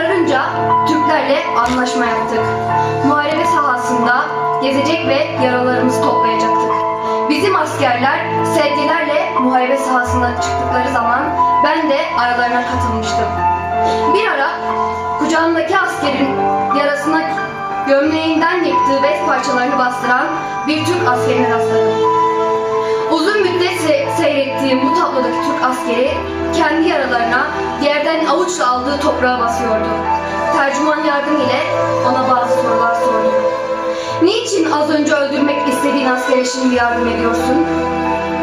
kararınca Türklerle anlaşma yaptık. Muharebe sahasında gezecek ve yaralarımızı toplayacaktık. Bizim askerler sedyelerle muharebe sahasına çıktıkları zaman ben de aralarına katılmıştım. Bir ara kucağındaki askerin yarasına gömleğinden yıktığı bez parçalarını bastıran bir Türk askerine rastladım. Se- seyrettiğim bu tablodaki Türk askeri kendi yaralarına yerden avuçla aldığı toprağa basıyordu. Tercüman yardım ile ona bazı sorular sordu. Niçin az önce öldürmek istediğin askere şimdi yardım ediyorsun?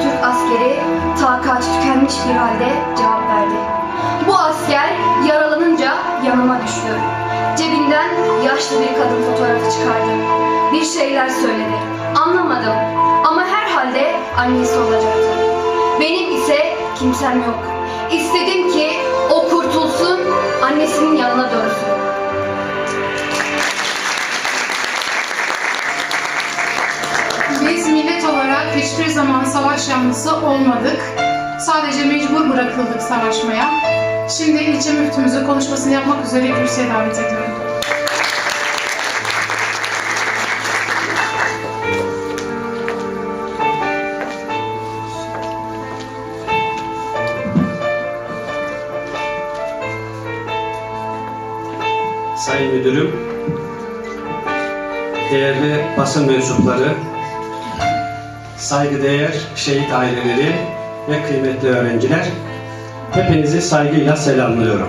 Türk askeri takati tükenmiş bir halde cevap verdi. Bu asker yaralanınca yanıma düştü. Cebinden yaşlı bir kadın fotoğrafı çıkardı. Bir şeyler söyledi. Anlamadım ama herhalde annesi olacaktı. Kimsem yok. İstedim ki o kurtulsun, annesinin yanına dönsün. Biz millet olarak hiçbir zaman savaş yanlısı olmadık. Sadece mecbur bırakıldık savaşmaya. Şimdi ilçe müftümüzün konuşmasını yapmak üzere kürsüye davet ediyorum. Sayın Müdürüm, değerli basın mensupları, saygıdeğer şehit aileleri ve kıymetli öğrenciler, hepinizi saygıyla selamlıyorum.